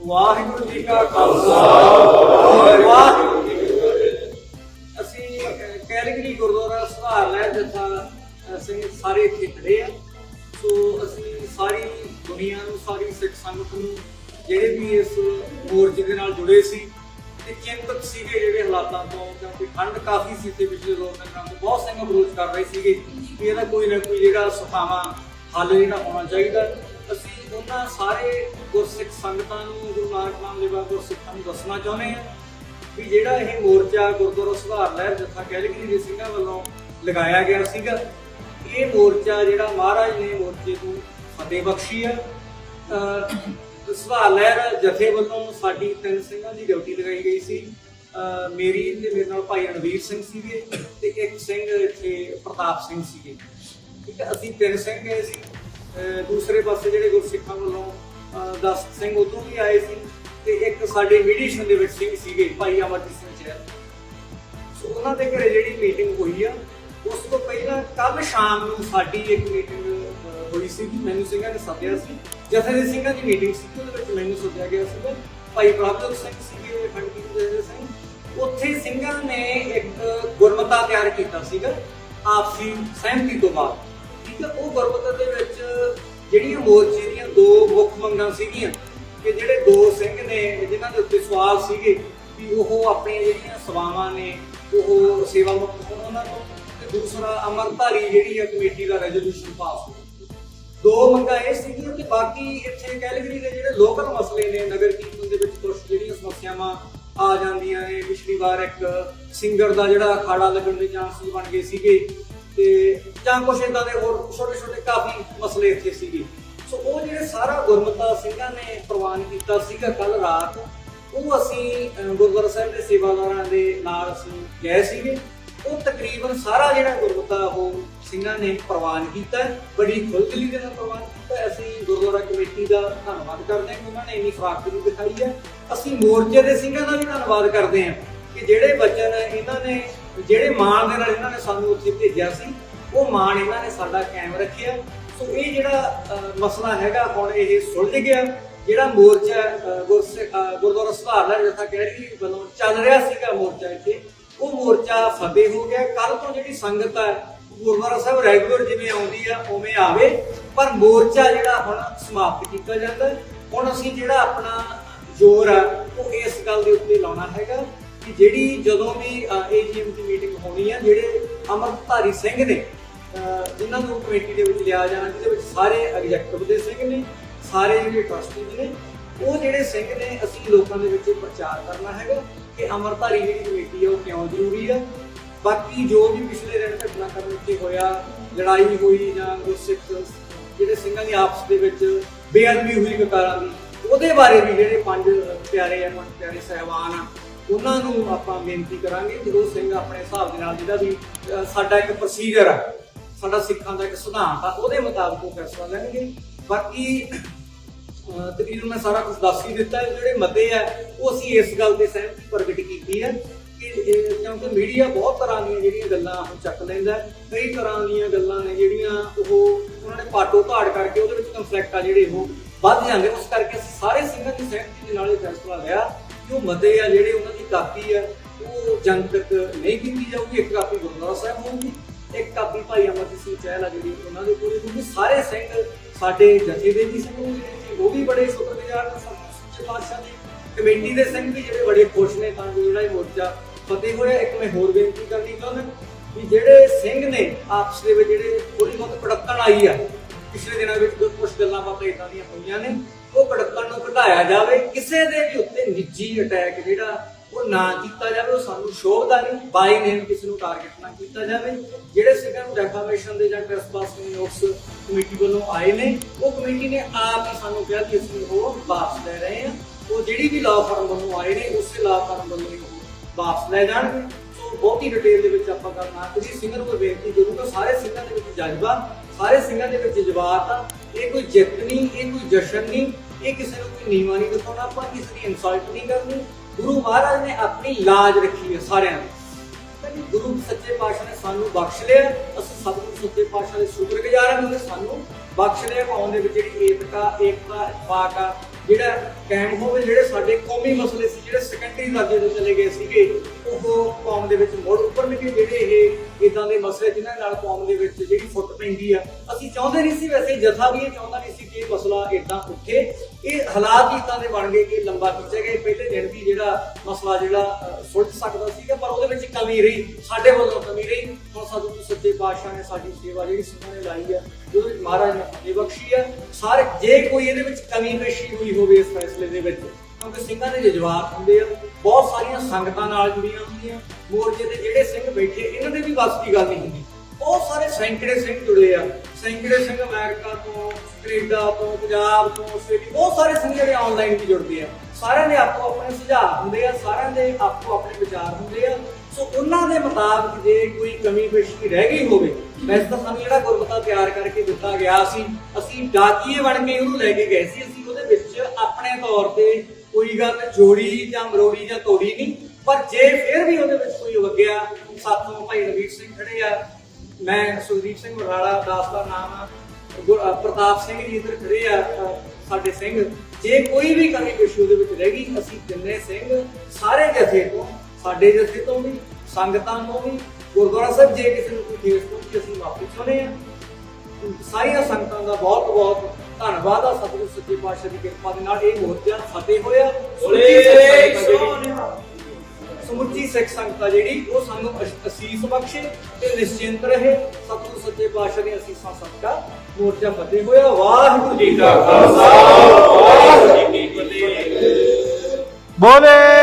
ਵਾਹਿਗੁਰੂ ਜੀ ਕਾ ਖਾਲਸਾ। ਵਾਹਿਗੁਰੂ ਜੀ ਕੀ ਫਤਿਹ। ਅਸੀਂ ਕੈਲਗਰੀ ਗੁਰਦੁਆਰਾ ਸੁਧਾਰ ਲੈ ਜਥਾ ਅਸੀਂ ਸਾਰੇ ਇੱਥੇ ਖੜੇ ਆ। ਸੋ ਅਸੀਂ ਸਾਰੀ ਦੁਨੀਆ ਨੂੰ, ਸਾਰੀ ਸਿੱਖ ਸੰਗਤ ਨੂੰ, ਜਿਹੜੇ ਵੀ ਇਸ ਮੋਰਚੇ ਦੇ ਨਾਲ ਜੁੜੇ ਸੀ, ਤੇ ਚਿੰਤਤ ਸੀਗੇ ਜਿਹੜੇ ਹਾਲਾਤਾਂ ਤੋਂ ਕਿਉਂਕਿ ਠੰਡ ਕਾਫੀ ਸੀ ਤੇ ਪਿਛਲੇ ਦੋ ਦਿਨਾਂ ਤੋਂ ਬਹੁਤ ਸਿੰਘ ਅਪਰੋਚ ਕਰ ਰਹੇ ਸੀਗੇ ਕਿ ਇਹਦਾ ਕੋਈ ਨਾ ਕੋਈ ਜਿਹੜਾ ਸੁਖਾਵਾਂ, ਹੱਲ ਜਿਹੜਾ ਹੋਣਾ ਚਾਹੀਦਾ। ਉਹਨਾਂ ਸਾਰੇ ਗੁਰਸਿੱਖ ਸੰਗਤਾਂ ਨੂੰ, ਗੁਰੂ ਨਾਨਕ ਨਾਮ ਲੈਵਾ ਗੁਰਸਿੱਖਾਂ ਨੂੰ ਦੱਸਣਾ ਚਾਹੁੰਦੇ ਹਾਂ ਵੀ ਜਿਹੜਾ ਇਹ ਮੋਰਚਾ ਗੁਰਦੁਆਰਾ ਸੁਧਾਰ ਲਹਿਰ ਜਥਾ ਕੈਲਗਰੀ ਦੇ ਸਿੰਘਾਂ ਵੱਲੋਂ ਲਗਾਇਆ ਗਿਆ ਸੀਗਾ, ਇਹ ਮੋਰਚਾ ਜਿਹੜਾ ਮਹਾਰਾਜ ਨੇ ਮੋਰਚੇ ਨੂੰ ਫਤਿਹ ਬਖਸ਼ੀ ਹੈ ਸੁਧਾਰ ਲਹਿਰ ਜਥੇ ਵੱਲੋਂ ਸਾਡੀ ਤਿੰਨ ਸਿੰਘਾਂ ਦੀ ਡਿਊਟੀ ਲਗਾਈ ਗਈ ਸੀ। ਮੇਰੀ ਤੇ ਮੇਰੇ ਨਾਲ ਭਾਈ ਰਣਵੀਰ ਸਿੰਘ ਸੀਗੇ ਤੇ ਇੱਕ ਸਿੰਘ ਇੱਥੇ ਪ੍ਰਤਾਪ ਸਿੰਘ ਸੀਗੇ। ਠੀਕ ਹੈ, ਅਸੀਂ ਤਿੰਨ ਸਿੰਘ ਗਏ ਸੀ। ਦੂਸਰੇ ਪਾਸੇ ਜਿਹੜੇ ਗੁਰਸਿੱਖਾਂ ਵੱਲੋਂ, ਅਹ 10 ਸਿੰਘ ਉਦੋਂ ਵੀ ਆਏ ਸੀ ਤੇ ਇੱਕ ਸਾਡੇ ਮੀਡੀਏਸ਼ਨ ਦੇ ਵਿੱਚ ਸਿੰਘ ਸੀਗੇ ਭਾਈ ਅਮਰਜੀਤ ਸਿੰਘ ਚਹਿਲ ਸੋ ਉਹਨਾਂ ਦੇ ਘਰੇ ਜਿਹੜੀ ਮੀਟਿੰਗ ਹੋਈ ਆ, ਉਸ ਤੋਂ ਪਹਿਲਾਂ ਕੱਲ ਸ਼ਾਮ ਨੂੰ ਸਾਡੀ ਇੱਕ ਮੀਟਿੰਗ ਹੋਈ ਸੀ ਕਿ ਮੈਨੂੰ ਸਿੰਘਾਂ ਨੇ ਸੱਦਿਆ ਸੀ। ਜਥੇ ਸਿੰਘਾਂ ਦੀ ਮੀਟਿੰਗ ਸੀ, ਉਹਦੇ ਵਿੱਚ ਮੈਨੂੰ ਸੱਦਿਆ ਗਿਆ ਸੀ ਭਾਈ ਪ੍ਰਭਜੋਤ ਸਿੰਘ ਸੀਗੇ, ਖੰਡੀ ਦੇ ਸਿੰਘ। ਉੱਥੇ ਸਿੰਘਾਂ ਨੇ ਇੱਕ ਗੁਰਮਤਾ ਤਿਆਰ ਕੀਤਾ ਸੀਗਾ, ਆਪਸੀ ਸਹਿਮਤੀ ਤੋਂ ਬਾਅਦ। ਠੀਕ ਹੈ ਉਹ ਗੁਰਮਤਾ ਦੇ ਵਿੱਚ ਜਿਹੜੀਆਂ ਮੋਰਚੇ ਦੀਆਂ ਦੋ ਮੁੱਖ ਮੰਗਾਂ ਸੀਗੀਆਂ, ਕਿ ਜਿਹੜੇ ਦੋ ਸਿੰਘ ਨੇ, ਜਿਨ੍ਹਾਂ ਦੇ ਉੱਤੇ ਸਵਾਲ ਸੀਗੇ, ਵੀ ਉਹ ਆਪਣੀਆਂ ਜਿਹੜੀਆਂ ਸੇਵਾਵਾਂ ਨੇ, ਉਹ ਸੇਵਾ ਮੁਕਤ ਹੋਣ ਉਹਨਾਂ ਤੋਂ, ਤੇ ਦੂਸਰਾ ਅਮਰਧਾਰੀ ਜਿਹੜੀ ਹੈ ਕਮੇਟੀ ਦਾ ਰੈਜ਼ੋਲੂਸ਼ਨ ਪਾਸ ਹੋ ਦੋ ਮੰਗਾਂ ਇਹ ਸੀਗੀਆਂ ਕਿ ਬਾਕੀ ਇੱਥੇ ਕੈਲਗਰੀ ਦੇ ਜਿਹੜੇ ਲੋਕਲ ਮਸਲੇ ਨੇ, ਨਗਰ ਕੀਰਤਨ ਦੇ ਵਿੱਚ ਕੁਝ ਜਿਹੜੀਆਂ ਸਮੱਸਿਆਵਾਂ ਆ ਜਾਂਦੀਆਂ ਨੇ, ਪਿਛਲੀ ਵਾਰ ਇੱਕ ਸਿੰਗਰ ਦਾ ਜਿਹੜਾ ਅਖਾੜਾ ਲੱਗਣ ਦੇ ਚਾਂਸਸ ਬਣ ਗਏ ਸੀਗੇ ਤੇ ਜਾਂ ਕੁਛ ਇਦਾਂ ਦੇ ਹੋਰ ਛੋਟੇ ਛੋਟੇ ਕਾਫੀ ਮਸਲੇ ਇੱਥੇ ਸੀਗੇ। ਸੋ ਉਹ ਜਿਹੜੇ ਸਾਰਾ ਗੁਰਮਤਾ ਸਿੰਘਾਂ ਨੇ ਪ੍ਰਵਾਨ ਕੀਤਾ ਸੀਗਾ ਕੱਲ ਰਾਤ, ਉਹ ਅਸੀਂ ਗੁਰਦੁਆਰਾ ਸਾਹਿਬ ਦੇ ਸੇਵਾਦਾਰਾਂ ਦੇ ਨਾਲ ਅਸੀਂ ਗਏ ਸੀਗੇ। ਉਹ ਤਕਰੀਬਨ ਸਾਰਾ ਜਿਹੜਾ ਗੁਰਮਤਾ ਉਹ ਸਿੰਘਾਂ ਨੇ ਪ੍ਰਵਾਨ ਕੀਤਾ ਹੈ। ਬੜੀ ਖੁੱਲ੍ਹਦਿਲੀ ਦੇ ਨਾਲ ਪ੍ਰਵਾਨ ਕੀਤਾ ਅਸੀਂ ਗੁਰਦੁਆਰਾ ਕਮੇਟੀ ਦਾ ਧੰਨਵਾਦ ਕਰਦੇ ਹਾਂ ਕਿ ਉਹਨਾਂ ਨੇ ਇੰਨੀ ਫਰਾਖਰੀ ਦਿਖਾਈ ਹੈ। ਅਸੀਂ ਮੋਰਚੇ ਦੇ ਸਿੰਘਾਂ ਦਾ ਵੀ ਧੰਨਵਾਦ ਕਰਦੇ ਹਾਂ ਕਿ ਜਿਹੜੇ ਬਚਨ ਇਹਨਾਂ ਨੇ ਜਿਹੜੇ ਮਾਣ ਦੇ ਨਾਲ ਇਹਨਾਂ ਨੇ ਸਾਨੂੰ ਉੱਥੇ ਭੇਜਿਆ ਸੀ ਉਹ ਮਾਣ ਇਹਨਾਂ ਨੇ ਸਾਡਾ ਕਾਇਮ ਰੱਖਿਆ। ਸੋ ਇਹ ਜਿਹੜਾ ਮਸਲਾ ਹੈਗਾ ਹੁਣ ਇਹ ਸੁਲਝ ਗਿਆ। ਜਿਹੜਾ ਮੋਰਚਾ ਅਹ, ਗੁਰਦੁਆਰਾ ਸੁਧਾਰ ਦਾ ਜਥਾ ਕਹਿਰੀ ਵੱਲੋਂ ਚੱਲ ਰਿਹਾ ਸੀਗਾ ਮੋਰਚਾ ਇੱਥੇ ਉਹ ਮੋਰਚਾ ਫਤਿਹ ਹੋ ਗਿਆ। ਕੱਲ ਤੋਂ ਜਿਹੜੀ ਸੰਗਤ ਹੈ ਗੁਰਦੁਆਰਾ ਸਾਹਿਬ ਰੈਗੂਲਰ ਜਿਵੇਂ ਆਉਂਦੀ ਆ ਉਵੇਂ ਆਵੇ। ਪਰ ਮੋਰਚਾ ਜਿਹੜਾ ਹੁਣ ਸਮਾਪਤ ਕੀਤਾ ਜਾਂਦਾ। ਹੁਣ ਅਸੀਂ ਜਿਹੜਾ ਆਪਣਾ ਜ਼ੋਰ ਆ ਉਹ ਇਸ ਗੱਲ ਦੇ ਉੱਤੇ ਲਾਉਣਾ ਹੈਗਾ। ਕਿ ਜਿਹੜੀ ਜਦੋਂ ਵੀ ਏਜੀਐਮ ਦੀ ਮੀਟਿੰਗ ਹੋਣੀ ਆ, ਜਿਹੜੇ ਅਮਰਧਾਰੀ ਸਿੰਘ ਨੇ ਜਿਨ੍ਹਾਂ ਨੂੰ ਕਮੇਟੀ ਦੇ ਵਿੱਚ ਲਿਆ ਜਾਣਾ, ਜਿਹਦੇ ਵਿੱਚ ਸਾਰੇ ਐਗਜ਼ੈਕਟਿਵ ਦੇ ਸਿੰਘ ਨੇ, ਸਾਰੇ ਜਿਹੜੇ ਟਰਸਟੀਜ਼ ਨੇ, ਉਹ ਜਿਹੜੇ ਸਿੰਘ ਨੇ, ਅਸੀਂ ਲੋਕਾਂ ਦੇ ਵਿੱਚ ਪ੍ਰਚਾਰ ਕਰਨਾ ਹੈਗਾ ਕਿ ਅਮਰਧਾਰੀ ਜਿਹੜੀ ਕਮੇਟੀ ਹੈ ਉਹ ਕਿਉਂ ਜ਼ਰੂਰੀ ਹੈ ਬਾਕੀ ਜੋ ਵੀ ਪਿਛਲੇ ਦਿਨ ਘਟਨਾਕ੍ਰਮ ਉੱਤੇ ਹੋਇਆ, ਲੜਾਈ ਹੋਈ ਜਾਂ ਗੁਰਸਿੱਖ ਜਿਹੜੇ ਸਿੰਘਾਂ ਦੀ ਆਪਸ ਦੇ ਵਿੱਚ ਬੇਅਦਬੀ ਹੋਈ ਕਕਾਰਾਂ ਦੀ, ਉਹਦੇ ਬਾਰੇ ਵੀ ਜਿਹੜੇ ਪੰਜ ਪਿਆਰੇ ਆ, ਪੰਜ ਪਿਆਰੇ ਸਹਿਬਾਨ ਆ ਉਹਨਾਂ ਨੂੰ ਆਪਾਂ ਬੇਨਤੀ ਕਰਾਂਗੇ ਕਿ ਉਹ ਸਿੰਘ ਆਪਣੇ ਹਿਸਾਬ ਦੇ ਨਾਲ ਜਿਹੜਾ ਵੀ ਸਾਡਾ ਇੱਕ ਪ੍ਰੋਸੀਜਰ ਆ, ਸਾਡਾ ਸਿੱਖਾਂ ਦਾ ਇੱਕ ਸਿਧਾਂਤ ਆ, ਉਹਦੇ ਮੁਤਾਬਕ ਉਹ ਫੈਸਲਾ ਲੈਣਗੇ। ਬਾਕੀ, ਅਹ, ਤਕਰੀਬਨ ਮੈਂ ਸਾਰਾ ਕੁਝ ਦੱਸ ਹੀ ਦਿੱਤਾ ਹੈ ਜਿਹੜੇ ਮਤੇ ਆ, ਉਹ ਅਸੀਂ ਇਸ ਗੱਲ ਤੇ ਸਹਿਮਤੀ ਪ੍ਰਗਟ ਕੀਤੀ ਹੈ ਕਿ ਕਿਉਂਕਿ ਮੀਡੀਆ ਬਹੁਤ ਤਰ੍ਹਾਂ ਦੀਆਂ ਜਿਹੜੀਆਂ ਗੱਲਾਂ ਉਹ ਚੱਕ ਲੈਂਦਾ ਕਈ ਤਰ੍ਹਾਂ ਦੀਆਂ ਗੱਲਾਂ ਨੇ ਜਿਹੜੀਆਂ ਉਹ ਉਹਨਾਂ ਨੇ ਪਾਟੋ ਧਾੜ ਕਰਕੇ ਉਹਦੇ ਵਿੱਚ ਕਨਫਲਿਕਟ ਆ ਜਿਹੜੇ ਉਹ ਵੱਧ ਜਾਂਦੇ ਉਸ ਕਰਕੇ ਸਾਰੇ ਸਿੰਘਾਂ ਦੀ ਸਹਿਮਤੀ ਦੇ ਨਾਲ ਇਹ ਫੈਸਲਾ ਲਿਆ। ਕਿ ਉਹ ਮਤੇ ਆ ਜਿਹੜੇ ਉਹਨਾਂ ਦੀ ਕਾਪੀ ਆ, ਉਹ ਜਨਤਕ ਨਹੀਂ ਕੀਤੀ ਜਾਊਗੀ। ਇੱਕ ਕਾਪੀ ਗੁਰਦੁਆਰਾ ਸਾਹਿਬ ਹੋਊਗੀ, ਇੱਕ ਕਾਪੀ ਭਾਈ ਅਮਰਜੀਤ ਸਿੰਘ ਚਹਿਲ ਆ ਜਿਹੜੀ ਉਹਨਾਂ ਦੇ ਕੋਲ ਕਿਉਂਕਿ ਸਾਰੇ ਸਿੰਘ ਸਾਡੇ ਜਥੇ ਦੇ ਵੀ ਸਿੰਘ ਜਿਹੜੇ ਸੀ ਉਹ ਵੀ ਬੜੇ ਸ਼ੁਕਰਗੁਜ਼ਾਰ ਨੇ ਸੱਚੇ ਪਾਤਸ਼ਾਹ ਦੀ। ਕਮੇਟੀ ਦੇ ਸਿੰਘ ਵੀ ਜਿਹੜੇ ਬੜੇ ਖੁਸ਼ ਨੇ, ਤਾਂ ਕਿ ਜਿਹੜਾ ਇਹ ਮੋਰਚਾ ਫਤਿਹ ਹੋਇਆ। ਇੱਕ ਮੈਂ ਹੋਰ ਬੇਨਤੀ ਕਰਨੀ ਚਾਹੁੰਦਾ ਵੀ ਜਿਹੜੇ ਸਿੰਘ ਨੇ ਆਪਸ ਦੇ ਵਿੱਚ ਜਿਹੜੇ ਥੋੜੀ ਬਹੁਤ ਕੜੱਕਣ ਆਈ ਆ, ਪਿਛਲੇ ਦਿਨਾਂ ਵਿੱਚ ਕੁਝ ਗੱਲਾਂ ਬਾਤਾਂ ਇਦਾਂ ਦੀਆਂ ਹੋਈਆਂ ਨੇ। ਉਹ ਕੜਕਣ ਨੂੰ ਘਟਾਇਆ ਜਾਵੇ, ਕਿਸੇ ਦੇ ਵੀ ਉੱਤੇ ਨਿੱਜੀ ਅਟੈਕ ਜਿਹੜਾ ਉਹ ਨਾ ਕੀਤਾ ਜਾਵੇ, ਉਹ ਸਾਨੂੰ ਸ਼ੋਭਦਾ ਨਹੀਂ ਬਾਈ ਨੇਮ ਕਿਸੇ ਨੂੰ ਟਾਰਗੇਟ ਨਾ ਕੀਤਾ ਜਾਵੇ। ਜਿਹੜੇ ਸਿੰਘਾਂ ਨੂੰ ਡੈਫਾਮੇਸ਼ਨ ਦੇ ਜਾਂ ਟ੍ਰੈਸਪਾਸਿੰਗ ਨੋਟਸ ਕਮੇਟੀ ਵੱਲੋਂ ਆਏ ਨੇ, ਉਹ ਕਮੇਟੀ ਨੇ ਆਪ ਹੀ ਸਾਨੂੰ ਕਿਹਾ ਕਿ ਅਸੀਂ ਉਹ ਵਾਪਸ ਲੈ ਰਹੇ ਹਾਂ। ਉਹ ਜਿਹੜੀ ਵੀ ਲਾਅ ਫਰਮ ਵੱਲੋਂ ਆਏ ਨੇ, ਉਸੇ ਲਾਅ ਫਰਮ ਵੱਲੋਂ ਹੀ ਉਹ ਵਾਪਸ ਲੈ ਜਾਣਗੇ। ਸੋ ਬਹੁਤੀ ਡਿਟੇਲ ਦੇ ਵਿੱਚ ਆਪਾਂ ਕਰਨਾ ਤੁਸੀਂ ਸਿੰਘਾਂ ਨੂੰ ਮੈਂ ਬੇਨਤੀ ਕਰੂੰਗਾ ਸਾਰੇ ਸਿੰਘਾਂ ਦੇ ਵਿੱਚ ਜਜ਼ਬਾ, ਸਾਰੇ ਸਿੰਘਾਂ ਦੇ ਵਿੱਚ ਜਜ਼ਬਾਤ ਆ। ਇਹ ਕੋਈ ਜਿੱਤ ਨਹੀਂ, ਇਹ ਕੋਈ ਜਸ਼ਨ ਨਹੀਂ। ਇਹ ਕਿਸੇ ਨੂੰ ਕੋਈ ਨੀਵਾਂ ਨਹੀਂ ਦਿਖਾਉਣਾ, ਆਪਾਂ ਕਿਸੇ ਦੀ ਇਨਸਲਟ ਨਹੀਂ ਕਰਨੀ। ਗੁਰੂ ਮਹਾਰਾਜ ਨੇ ਆਪਣੀ ਲਾਜ ਰੱਖੀ ਹੈ ਸਾਰਿਆਂ ਦੀ ਕਹਿੰਦੇ ਗੁਰੂ ਸੱਚੇ ਪਾਤਸ਼ਾਹ ਨੇ ਸਾਨੂੰ ਬਖਸ਼ ਲਿਆ, ਅਸੀਂ ਸਤਿਗੁਰੂ ਸੱਚੇ ਪਾਤਸ਼ਾਹ ਦੇ ਸ਼ੁਕਰਗੁਜ਼ਾਰ ਹਾਂ ਕਿ ਸਾਨੂੰ ਬਖਸ਼ ਲਿਆ ਕੌਮ ਦੇ ਵਿੱਚ ਜਿਹੜੀ ਏਕਤਾ ਏਕਤਾ ਇਤਫਾਕ ਆ, ਜਿਹੜਾ ਕਾਇਮ ਹੋਵੇ, ਜਿਹੜੇ ਸਾਡੇ ਕੌਮੀ ਮਸਲੇ ਸੀ, ਜਿਹੜੇ ਸੈਕੰਡਰੀ ਦਰਜੇ ਤੇ ਚਲੇ ਗਏ ਸੀਗੇ, ਉਹ ਕੌਮ ਦੇ ਵਿੱਚ ਮੁੜ ਉੱਪਰਨਗੇ ਜਿਹੜੇ ਇਹ ਇਦਾਂ ਦੇ ਮਸਲੇ ਜਿਨ੍ਹਾਂ ਨਾਲ ਕੌਮ ਦੇ ਵਿੱਚ ਜਿਹੜੀ ਫੁੱਟ ਪੈਂਦੀ ਆ, ਅਸੀਂ ਚਾਹੁੰਦੇ ਨਹੀਂ ਸੀ, ਵੈਸੇ ਜਥਾ ਵੀ ਇਹ ਚਾਹੁੰਦਾ ਨਹੀਂ ਸੀ ਕਿ ਇਹ ਮਸਲਾ ਇਦਾਂ ਉੱਠੇ। ਇਹ ਹਾਲਾਤ ਹੀ ਇਦਾਂ ਦੇ ਬਣ ਗਏ ਕਿ ਲੰਬਾ ਖਿੱਚਿਆ ਗਿਆ। ਪਹਿਲੇ ਦਿਨ ਵੀ ਜਿਹੜਾ ਮਸਲਾ ਜਿਹੜਾ ਅਹ, ਸੁਲਝ ਸਕਦਾ ਸੀਗਾ ਪਰ ਉਹਦੇ ਵਿੱਚ ਕਮੀ ਰਹੀ। ਸਾਡੇ ਵੱਲੋਂ ਕਮੀ ਰਹੀ। ਹੁਣ ਸਾਧੂ ਸੱਚੇ ਪਾਤਸ਼ਾਹ ਨੇ ਸਾਡੀ ਸੇਵਾ ਜਿਹੜੀ ਸਿੰਘਾਂ ਲਾਈ ਆ ਉਹਦੇ ਮਹਾਰਾਜ ਨੇ ਫਤਿਹ ਬਖਸ਼ੀ ਆ ਸਾਰੇ ਜੇ ਕੋਈ ਇਹਦੇ ਵਿੱਚ ਕਮੀ ਪੇਸ਼ੀ ਹੋਈ ਹੋਵੇ ਇਸ ਫੈਸਲੇ ਦੇ ਵਿੱਚ ਕਿਉਂਕਿ ਸਿੰਘਾਂ ਦੇ ਜਜ਼ਬਾਤ ਹੁੰਦੇ ਆ ਬਹੁਤ ਸਾਰੀਆਂ ਸੰਗਤਾਂ ਨਾਲ ਜੁੜੀਆਂ ਹੁੰਦੀਆਂ। ਮੋਰਚੇ ਤੇ ਜਿਹੜੇ ਸਿੰਘ ਬੈਠੇ ਇਹਨਾਂ ਦੇ ਵੀ ਵੱਸ ਦੀ ਗੱਲ ਨਹੀਂ ਹੁੰਦੀ। ਬਹੁਤ ਸਾਰੇ ਸੈਂਕੜੇ ਸਿੰਘ ਜੁੜੇ ਆ। ਸੈਂਕੜੇ ਸਿੰਘ ਅਮਰੀਕਾ ਤੋਂ, ਕੈਨੇਡਾ ਤੋਂ, ਪੰਜਾਬ ਤੋਂ, ਆਸਟ੍ਰੇਲੀਆ ਬਹੁਤ ਸਾਰੇ ਸਿੰਘ ਜਿਹੜੇ ਆਨਲਾਈਨ ਵੀ ਜੁੜਦੇ ਆ। ਸਾਰਿਆਂ ਦੇ ਆਪੋ ਆਪਣੇ ਸੁਝਾਅ ਹੁੰਦੇ ਆ, ਸਾਰਿਆਂ ਦੇ ਆਪੋ ਆਪਣੇ ਵਿਚਾਰ ਹੁੰਦੇ ਆ। ਸੋ ਉਹਨਾਂ ਦੇ ਮੁਤਾਬਕ ਜੇ ਕੋਈ ਕਮੀ ਪੇਸ਼ੀ ਰਹਿ ਗਈ ਹੋਵੇ ਵੈਸੇ ਤਾਂ ਸਾਨੂੰ ਜਿਹੜਾ ਗੁਰਮਤਾ ਤਿਆਰ ਕਰਕੇ ਦਿੱਤਾ ਗਿਆ ਸੀ, ਅਸੀਂ ਡਾਕੀਏ ਬਣ ਕੇ ਉਹਨੂੰ ਲੈ ਕੇ ਗਏ ਸੀ, ਅਸੀਂ ਉਹਦੇ ਵਿੱਚ ਆਪਣੇ ਤੌਰ ਤੇ ਕੋਈ ਗੱਲ ਜੋੜੀ ਜਾਂ ਮਰੋੜੀ ਜਾਂ ਤੋੜੀ ਨਹੀਂ, ਪਰ ਜੇ ਫਿਰ ਵੀ ਉਹਦੇ ਵਿੱਚ ਕੋਈ ਵਗਿਆ ਸਾਥੋਂ ਭਾਈ ਰਵੀਰ ਸਿੰਘ ਖੜੇ ਆ ਮੈਂ ਸੁਖਦੀਪ ਸਿੰਘ ਮਰਾੜਾ ਦਾਸ ਦਾ ਨਾਮ ਆ। ਪ੍ਰਤਾਪ ਸਿੰਘ ਜੀ ਇੱਧਰ ਖੜੇ ਆ ਸਾਡੇ ਸਿੰਘ। ਜੇ ਕੋਈ ਵੀ ਕਮੀ ਪੇਸ਼ੀ ਉਹਦੇ ਵਿੱਚ ਰਹਿ ਗਈ ਅਸੀਂ ਤਿੰਨੇ ਸਿੰਘ ਸਾਰੇ ਜਥੇ ਤੋਂ ਸਾਡੇ ਜਥੇ ਤੋਂ ਵੀ ਸੰਗਤਾਂ ਤੋਂ ਵੀ ਗੁਰਦੁਆਰਾ ਸਾਹਿਬ ਜੇ ਕਿਸੇ ਨੂੰ ਕੋਈ ਠੇਸ ਪਹੁੰਚੀ ਅਸੀਂ ਮਾਫੀ ਚਾਹੁੰਦੇ ਆ ਸਾਰੀਆਂ ਸੰਗਤਾਂ ਦਾ ਬਹੁਤ ਬਹੁਤ ਧੰਨਵਾਦ ਆ। ਸਤਿਗੁਰ ਸੱਚੇ ਪਾਤਸ਼ਾਹ ਦੀ ਕਿਰਪਾ ਦੇ ਨਾਲ ਇਹ ਮੋਰਚਾ ਫਤਿਹ ਹੋਇਆ। ਸਮੁੱਚੀ ਸਿੱਖ ਸੰਗਤ ਆ ਜਿਹੜੀ, ਉਹ ਸਾਨੂੰ ਅਸ- ਅਸੀਸ ਬਖਸ਼ੇ ਤੇ ਨਿਸ਼ਚਿੰਤ ਰਹੇ। ਸਤਿਗੁਰ ਸੱਚੇ ਪਾਤਸ਼ਾਹ ਦੀਆਂ ਅਸੀਸਾਂ ਸਦਕਾ ਮੋਰਚਾ ਫਤਿਹ ਹੋਇਆ। ਵਾਹਿਗੁਰੂ ਜੀ ਕਾ ਕਾ ਖਾਲਸਾ। ਵਾਹਿਗੁਰੂ ਜੀ ਕੀ ਫਤਿਹ। ਬੋਲੇ।